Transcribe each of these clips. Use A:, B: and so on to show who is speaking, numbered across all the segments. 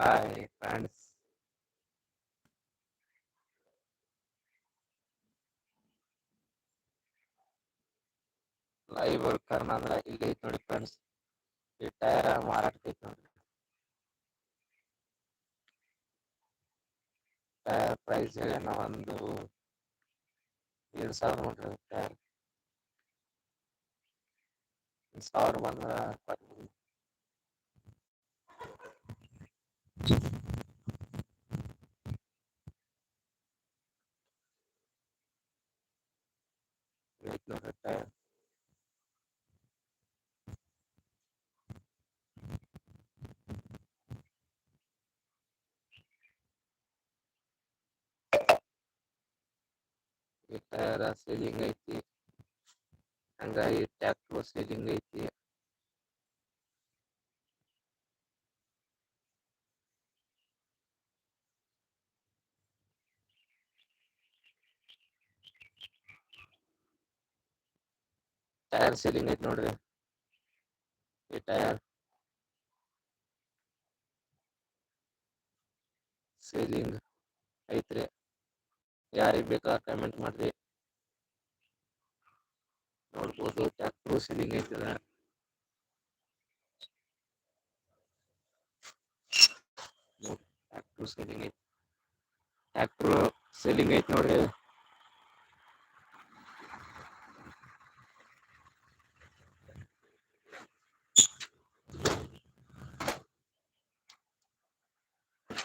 A: Hi friends live ವರ್ಕರ್ನ ಅಂದ್ರೆ ಇಲ್ಲಿ ಐತ್ ನೋಡಿ ಫ್ರೆಂಡ್ಸ್ ಈ ಟೈರ್ ಮಾರಾಟಕ್ಕೆ ನೋಡ್ರಿ ಟೈರ್ ಪ್ರೈಸ್ ಏನ ಒಂದು ಏಳು ಸಾವಿರ ನೋಡ್ರಿ ಟೈರ್ ಸಾವಿರ ಬಂದ್ರ ಕೊಡ್ತೀನಿ. ಐತ್ ನೋಡ್ರಿ ಟೈರ್ ಈ ಟೈರ್ ಸೇಲಿಂಗ್ ಐತಿ ಹಂಗಾಗಿ ಟ್ಯಾಕ್ಟ್ರು ಸೇಲಿಂಗ್ ಐತಿ ಟೈರ್ ಸೇಲಿಂಗ್ ಐತಿ ನೋಡ್ರಿ. ಈ ಟೈರ್ ಸೇಲಿಂಗ್ ಐತ್ರಿ. ಯಾರಿಗೆ ಬೇಕಾ ಕಮೆಂಟ್ ಮಾಡ್ರಿ. ನೋಡ್ಬೋದು ಟ್ಯಾಕ್ಟ್ರು ಸೇಲಿಂಗ್ ಐತದ. ಟ್ಯಾಕ್ಟ್ರು ಸೇಲಿಂಗ್ ಐತಿ. ಟ್ಯಾಕ್ಟ್ರು ಸೇಲಿಂಗ್ ಐತಿ ನೋಡ್ರಿ.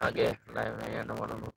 A: ಹಾಗೆ ಲೈವ್ ಏನು ಮಾಡೋದು